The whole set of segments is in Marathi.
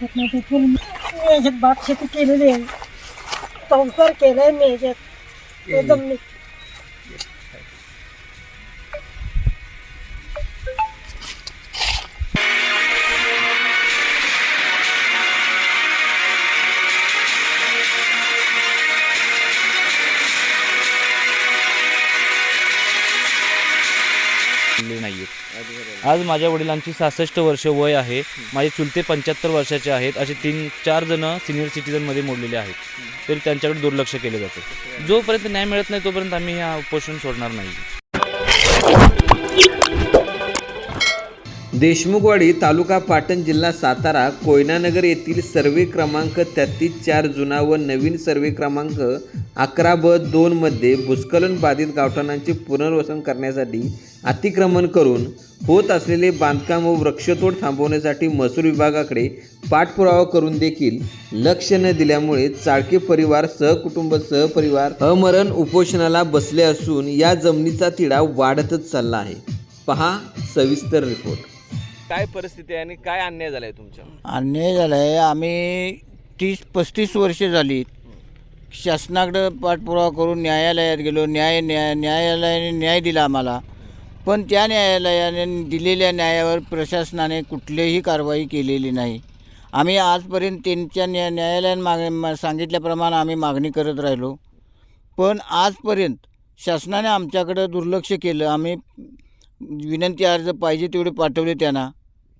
शकत नाही ते फुल मी याच्यात भात शेती केलेली आहे संसार केलाय मी याच्यात एकदम मी नाही आज माझ्या वडिलांची सहासष्ट वर्ष वय आहे. माझे चुलते पंच्याहत्तर वर्षाचे आहेत. असे तीन चार जण सिनियर सिटीजनमध्ये मोडलेले आहेत. तरी त्यांच्याकडे दुर्लक्ष केले जाते. जोपर्यंत न्याय मिळत नाही तोपर्यंत आम्ही हा उपोषण सोडणार नाही. देशमुखवाडी तालुका पाटण जिल्हा सातारा कोयनानगर येथील सर्वे क्रमांक तेहतीस चार जुना व नवीन सर्वे क्रमांक अकरा ब दोनमध्ये भूस्खलन बाधित गावठाणांचे पुनर्वसन करण्यासाठी अतिक्रमण करून होत असलेले बांधकाम व वृक्षतोड थांबवण्यासाठी महसूल विभागाकडे पाठपुरावा करून देखील लक्ष न दिल्यामुळे चाळके परिवार सहकुटुंब सहपरिवार अमरण उपोषणाला बसले असून या जमिनीचा तिढा वाढतच चालला आहे. पहा सविस्तर रिपोर्ट. काय परिस्थिती आहे आणि काय अन्याय झालाय तुमच्या? अन्याय झाला आहे आम्ही तीस पस्तीस वर्षे झाली शासनाकडं पाठपुरावा करून न्यायालयात गेलो. न्याय न्याय न्यायालयाने न्याय दिला आम्हाला. पण त्या न्यायालयाने दिलेल्या न्यायावर प्रशासनाने कुठलीही कारवाई केलेली नाही. आम्ही आजपर्यंत त्यांच्या न्या न्यायालयाने माग मा- सांगितल्याप्रमाणे आम्ही मागणी करत राहिलो. पण आजपर्यंत शासनाने आमच्याकडं दुर्लक्ष केलं. आम्ही विनंती अर्ज पाहिजे तेवढे पाठवले त्यांना.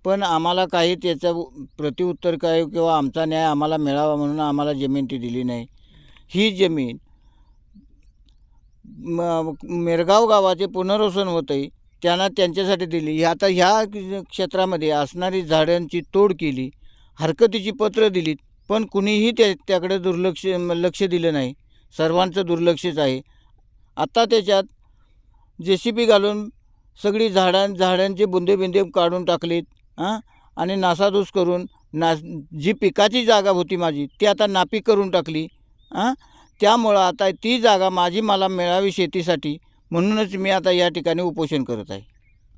पण आम्हाला काही त्याचं प्रतिउत्तर काय किंवा आमचा न्याय आम्हाला मिळावा म्हणून आम्हाला जमीन ती दिली नाही. ही जमीन म मेरगाव गावाचे पुनर्वसन होते आहे त्यांना त्यांच्यासाठी दिली. आता ह्या क्षेत्रामध्ये असणारी झाडांची तोड केली हरकतीची पत्र दिलीत पण कुणीही त्या त्याकडे दुर्लक्ष लक्ष दिलं नाही. सर्वांचं दुर्लक्षच आहे. आत्ता त्याच्यात जे सी बी घालून सगळी झाडां झाडांचे बुंदे बिंदे काढून टाकलीत हां आणि नासाधूस करून ना जी पिकाची जागा होती माझी ती आता नापीक करून टाकली. हां त्यामुळं आता ती जागा माझी मला मिळावी शेतीसाठी. म्हणूनच मी आता या ठिकाणी उपोषण करत आहे.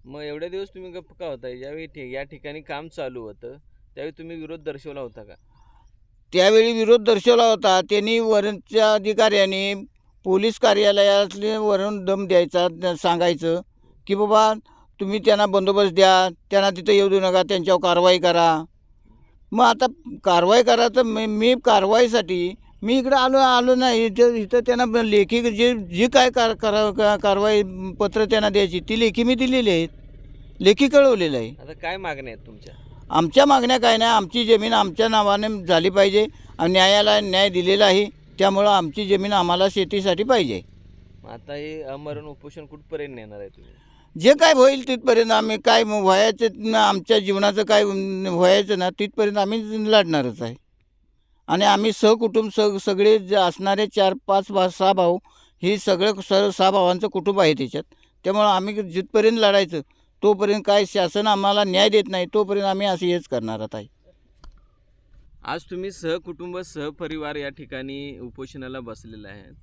मग एवढे दिवस तुम्ही गप्प का होता? ज्यावेळी ठे- या ठिकाणी काम चालू होतं त्यावेळी तुम्ही विरोध दर्शवला होता का? त्यावेळी विरोध दर्शवला होता. त्यांनी वरच्या अधिकाऱ्यांनी पोलीस कार्यालयातले वरून दम द्यायचा न- सांगायचं की बाबा तुम्ही त्यांना बंदोबस्त द्या त्यांना तिथं येऊ देऊ नका त्यांच्यावर कारवाई करा. मग आता कारवाई करा तर मी मी कारवाईसाठी मी इकडं आलो आलो नाही. इथं इथं त्यांना लेखी जे जी काय कार कारवाई पत्र त्यांना द्यायची ती लेखी मी दिलेली आहेत. लेखी कळवलेलं आहे. आता काय मागण्या आहेत तुमच्या? आमच्या मागण्या काय नाही. आमची जमीन आमच्या नावाने झाली पाहिजे. आणि न्यायालय न्याय दिलेला आहे. त्यामुळं आमची जमीन आम्हाला शेतीसाठी पाहिजे. आता हे अमरण उपोषण कुठपर्यंत नेणार आहे तुम्ही? जे काय होईल तिथपर्यंत आम्ही काय व्हायचं आमच्या जीवनाचं काय व्हायचं ना तिथपर्यंत आम्ही लढणारच आहे. आणि आम्ही सहकुटुंब स सगळे जे असणारे चार पाच भा सहा भाऊ ही सगळं स सहा भावांचं कुटुंब आहे त्याच्यात त्यामुळं आम्ही जिथपर्यंत लढायचं तोपर्यंत काय शासन आम्हाला न्याय देत नाही तोपर्यंत आम्ही असं हेच करणार आता आहे आज तुम्ही सहकुटुंब सहपरिवार या ठिकाणी उपोषणाला बसलेला आहेत.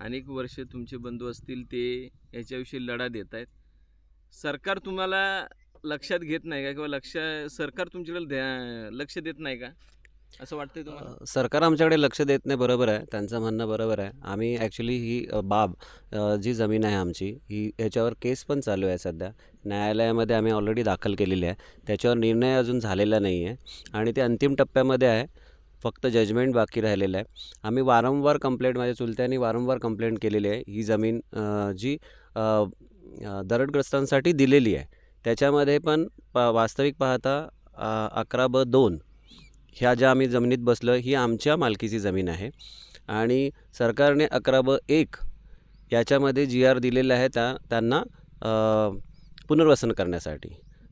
अनेक वर्ष तुमचे बंधू असतील ते याच्याविषयी लढा देत आहेत. सरकार तुम्हाला लक्षात घेत नाही का? किंवा लक्ष सरकार तुमच्याकडे ध्या लक्ष देत नाही का? असं वाटतंय तुम्हाला? अ, सरकार आमच्याकडे लक्ष देत नाही बरोबर आहे. त्यांचं म्हणणं बरोबर आहे. आम्ही ॲक्च्युली ही अ, बाब अ, जी जमीन आहे आमची ही ह्याच्यावर केस पण चालू आहे सध्या. न्यायालयामध्ये आम्ही ऑलरेडी दाखल केलेली आहे. त्याच्यावर निर्णय अजून झालेला नाही आहे. आणि ते अंतिम टप्प्यामध्ये आहे. फक्त जजमेंट बाकी राहिलेलं आहे. आम्ही वारंवार कंप्लेंट माझ्या चुलत्यांनी वारंवार कंप्लेंट केलेली आहे. ही जमीन अ, जी अ, अ, दरडग्रस्तांसाठी दिलेली आहे. त्याच्यामध्ये पण प वास्तविक पाहता अ, अकरा ब दोन ह्या ज्या आम्ही जमिनीत बसलो ही आमच्या मालकीची जमीन आहे. आणि सरकारने अकरा ब एक याच्यामध्ये जी आर दिलेला आहे त्या त्यांना पुनर्वसन करण्यासाठी.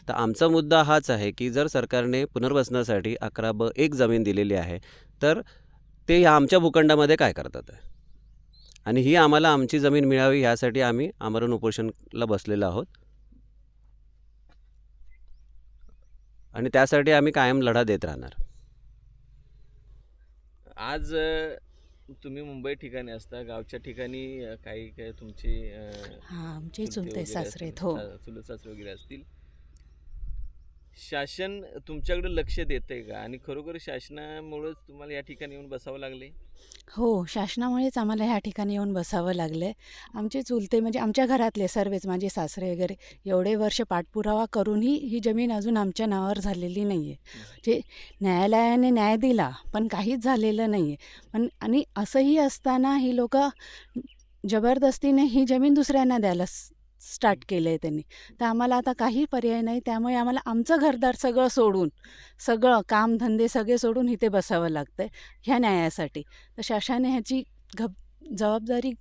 तर आमचा मुद्दा हाच आहे की जर सरकारने पुनर्वसनासाठी अकरा ब एक जमीन दिलेली आहे तर ते ह्या आमच्या भूखंडामध्ये काय करतात? आहे आणि ही आम्हाला आमची जमीन मिळावी ह्यासाठी आम्ही आमरण उपोषणला बसलेलो आहोत. आणि त्यासाठी आम्ही कायम लढा देत राहणार. आज तुम्ही मुंबई ठिकाणी असता गावच्या ठिकाणी काही काही तुमचे हा आमचे चुलते सासरे हो. चुलत सासरे वगैरे असतील शासन तुमच्याकडे लक्ष देतंय का? आणि खरोखर शासनामुळेच तुम्हाला या ठिकाणी येऊन बसावं लागले हो शासनामुळेच आम्हाला ह्या ठिकाणी येऊन बसावं लागलं आहे आमचे चुलते म्हणजे आमच्या घरातले सर्वच माझे सासरे वगैरे एवढे वर्ष पाठपुरावा करूनही ही जमीन अजून आमच्या नावावर झालेली नाही आहे जे न्यायालयाने न्याय दिला पण काहीच झालेलं नाही आहे पण आणि असंही असताना ही लोक जबरदस्तीने ही जमीन दुसऱ्यांना द्यायला स्टार्ट केलं आहे त्यांनी. तर आम्हाला आता काही पर्याय नाही. त्यामुळे आम्हाला आमचं घरदार सगळं सोडून सगळं कामधंदे सगळे सोडून इथे बसावं लागतं आहे ह्या न्यायासाठी. तर शासनाने ह्याची घब जबाबदारी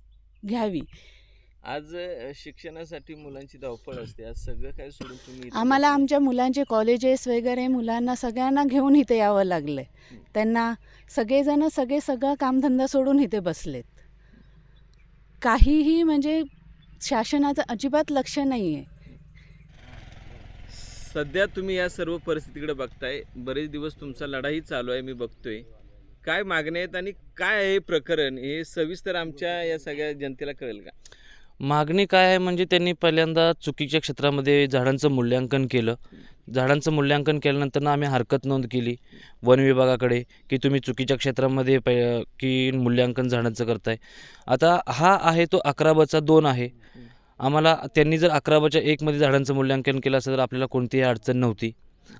घ्यावी. आज शिक्षणासाठी मुलांची धावपळ असते. आज सगळं काय सोडून तुम्ही आम्हाला. आमच्या मुलांचे कॉलेजेस वगैरे मुलांना सगळ्यांना घेऊन इथे यावं लागलं आहे त्यांना सगळेजण सगळे सगळं कामधंदा सोडून इथे बसलेत. काहीही म्हणजे शासनाचं अजिबात लक्ष नाही आहे सध्या तुम्ही या सर्व परिस्थितीकडे बघताय. बरेच दिवस तुमचा लढाई चालू आहे मी बघतोय. काय मागण्या आहेत आणि काय आहे प्रकरण? हे सविस्तर आमच्या या सगळ्या जनतेला कळेल का? मागणी काय आहे? म्हणजे त्यांनी पहिल्यांदा चुकीच्या क्षेत्रामध्ये झाडांचं मूल्यांकन केलं. झाडांचं मूल्यांकन केल्यानंतर ना आम्ही हरकत नोंद केली वन विभागाकडे की तुम्ही चुकीच्या क्षेत्रामध्ये पै की मूल्यांकन झाडांचं करताय. आता हा आहे तो अकरा बचा दोन आहे. आम्हाला त्यांनी जर अकरा बच्या एकमध्ये झाडांचं मूल्यांकन केलं असं तर आपल्याला कोणतीही अडचण नव्हती.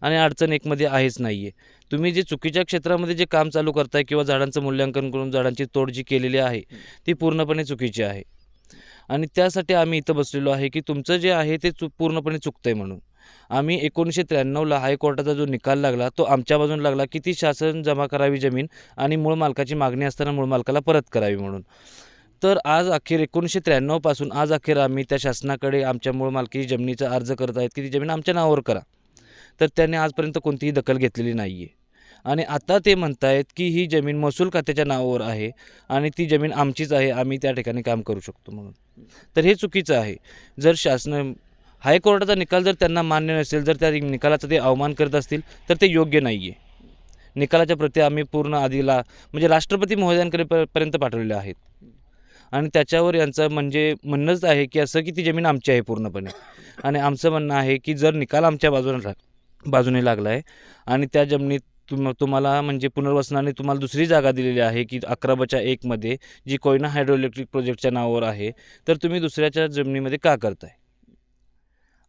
आणि अडचण एकमध्ये आहेच नाही आहे तुम्ही जे चुकीच्या क्षेत्रामध्ये जे काम चालू करताय किंवा झाडांचं मूल्यांकन करून झाडांची तोड जी केलेली आहे ती पूर्णपणे चुकीची आहे. आणि त्यासाठी आम्ही इथं बसलेलो आहे की तुमचं जे आहे ते चु पूर्णपणे चुकतं आहे म्हणून. आम्ही एकोणीसशे त्र्याण्णवला हायकोर्टाचा जो निकाल लागला तो आमच्या बाजून लागला की ती शासन जमा करावी जमीन आणि मूळ मालकाची मागणी असताना मूळ मालकाला परत करावी म्हणून. तर आज अखेर एकोणीसशे त्र्याण्णवपासून आज अखेर आम्ही त्या शासनाकडे आमच्या मूळ मालकी जमिनीचा अर्ज करत आहेत की ती जमीन आमच्या नावावर करा. तर त्याने आजपर्यंत कोणतीही दखल घेतलेली नाही आहे आणि आता ते म्हणतायत की ही जमीन महसूल खात्याच्या नावावर आहे आणि ती जमीन आमचीच आहे आम्ही त्या ठिकाणी काम करू शकतो म्हणून. तर हे चुकीचं आहे. जर शासन हायकोर्टाचा निकाल जर त्यांना मान्य नसेल जर त्या निकालाचा ते अवमान करत असतील तर ते योग्य नाही आहे निकालाच्या प्रती आम्ही पूर्ण आधीला म्हणजे राष्ट्रपती महोदयांकडे पर्यंत पाठवलेले आहेत. आणि त्याच्यावर यांचं म्हणजे म्हणणंच आहे की असं की ती जमीन आमची आहे पूर्णपणे. आणि आमचं म्हणणं आहे की जर निकाल आमच्या बाजूने बाजूने लागला आहे आणि त्या जमिनीत तुम तुम्हाला म्हणजे पुनर्वसनाने तुम्हाला दुसरी जागा दिलेली आहे की अकरा बच्या एकमध्ये जी कोयना हायड्रो इलेक्ट्रिक प्रोजेक्टच्या नावावर आहे. तर तुम्ही दुसऱ्याच्या जमिनीमध्ये का करताय?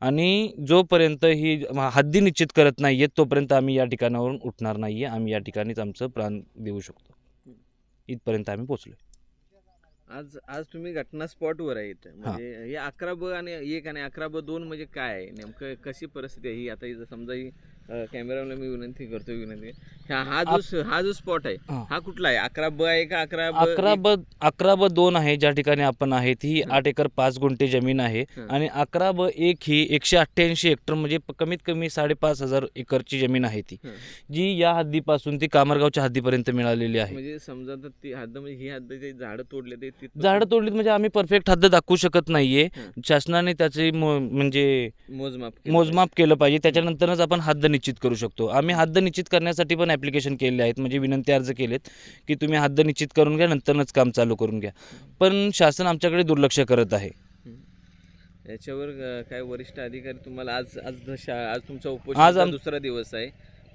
आणि जोपर्यंत ही हद्दी निश्चित करत नाही आहेत तोपर्यंत आम्ही या ठिकाणावरून उठणार नाही आहे आम्ही या ठिकाणीच आमचं प्राण देऊ शकतो. इथपर्यंत आम्ही पोचलो आज आज तुम्ही घटना स्पॉटवर आहेत म्हणजे हे अकरा ब आणि एक आणि अकरा ब दोन म्हणजे काय आहे? नेमकं कशी परिस्थिती आहे? ही आता समजा ही कॅमेराला मी विनंती करतो विनंती हा हा जो हा जो स्पॉट आहे हा. कुठला आहे अकरा ब आहे का अकरा ब अकरा? ब अकरा ब दोन आहे ज्या ठिकाणी आपण आहे ती आठ एकर पाच गुंठे जमीन आहे. आणि अकरा ब एक ही एकशे अठ्ठ्याऐंशी हेक्टर म्हणजे कमीत कमी साडेपाच हजार एकरची जमीन आहे ती. जी या हद्दीपासून ती कामरगावच्या हद्दीपर्यंत मिळालेली आहे म्हणजे समजा तर ती हद्द म्हणजे ही हद्द जे झाडं तोडले ते झाडं तोडलीत म्हणजे आम्ही परफेक्ट हद्द दाखवू शकत नाहीये. शासनाने त्याचे म्हणजे मोजमाप मोजमाप केलं पाहिजे त्याच्यानंतरच आपण हद्द निश्चित करू शकतो. आम्ही हद्द निश्चित करण्यासाठी पण ॲप्लिकेशन केले आहेत. म्हणजे विनंती अर्ज केलेत की तुम्ही हद्द निश्चित करून घ्या नंतरच काम चालू करून घ्या. पण शासन आमच्याकडे दुर्लक्ष करत आहे. याच्यावर काय वरिष्ठ अधिकारी तुम्हाला आज आज आज तुमचा आम- दुसरा दिवस आहे.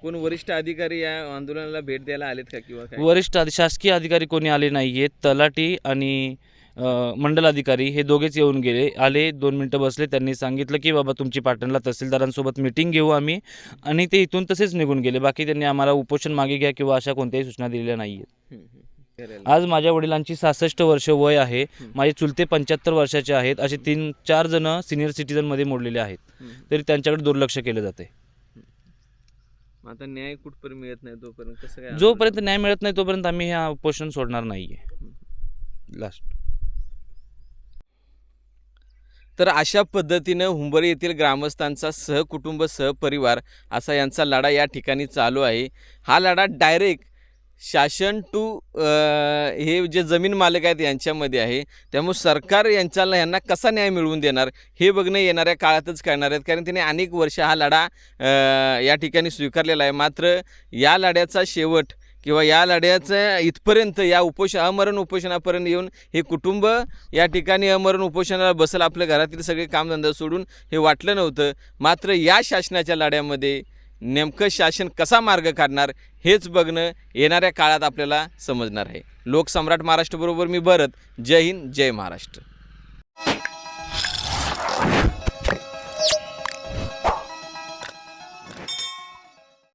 कोण वरिष्ठ अधिकारी या आंदोलनाला भेट द्यायला आलेत का किंवा वरिष्ठ शासकीय अधिकारी कोणी आले नाही आहेत तलाठी आणि अ, मंडल अधिकारी हे दोघेच येऊन गेले. आले दोन मिनटं बसले. त्यांनी सांगितलं की बाबा तुमची पाटणला तहसीलदारांसोबत मिटिंग घेऊ आम्ही. आणि ते इथून तसेच निघून गेले. बाकी त्यांनी आम्हाला उपोषण मागे घ्या किंवा अशा कोणत्याही सूचना दिलेल्या नाही आहेत. आज माझ्या वडिलांची सहासष्ट वर्ष वय आहे. माझे चुलते पंच्याहत्तर वर्षाचे आहेत. असे तीन चार जण सिनियर सिटीजनमध्ये मोडलेले आहेत. तरी त्यांच्याकडे दुर्लक्ष केलं जाते आता न्याय कुठपर्यंत मिळत नाही तोपर्यंत? कसं जोपर्यंत न्याय मिळत नाही तोपर्यंत आम्ही हे उपोषण सोडणार नाही आहे लास्ट तर अशा पद्धतीनं हुंबरी येथील ग्रामस्थांचा सहकुटुंब सहपरिवार असा यांचा लढा या ठिकाणी चालू आहे. हा लढा डायरेक्ट शासन टू हे जे जमीन मालक आहेत यांच्यामध्ये आहे. त्यामुळे सरकार यांच्याला यांना कसा न्याय मिळवून देणार हे बघणं येणाऱ्या काळातच करणार आहेत. कारण त्यांनी अनेक वर्ष हा लढा या ठिकाणी स्वीकारलेला आहे. मात्र या लढ्याचा शेवट किंवा या लढ्याचं इथपर्यंत या उपोषण अमरण उपोषणापर्यंत येऊन हे कुटुंब या ठिकाणी अमरण उपोषणाला बसल आपल्या घरातील सगळे कामधंदा सोडून हे वाटलं नव्हतं. मात्र या शासनाच्या लढ्यामध्ये नेमकं शासन कसा मार्ग काढणार हेच बघणं येणाऱ्या काळात आपल्याला समजणार आहे. लोकसम्राट महाराष्ट्रबरोबर मी भरत. जय हिंद जय महाराष्ट्र.